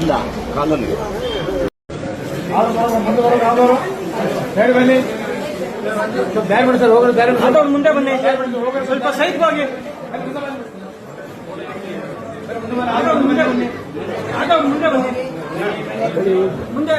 ಇಲ್ಲ ಕಾನೂನು ಬೇರೆ ಬನ್ನಿ ಸ್ವಲ್ಪ ದಾರಿ ಮಾಡಿ ಸರ್. ಹೋಗೋದು ಮಾಡಿ ಆಟೋ ಮುಂದೆ ಬನ್ನಿ ಸ್ವಲ್ಪ ಸೈಡ್ ಹೋಗಿ. ಮುಂದೆ ಬನ್ನಿ. ಆಟೋ ಮುಂದೆ ಬನ್ನಿ. ಮುಂದೆ.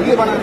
이게 바나나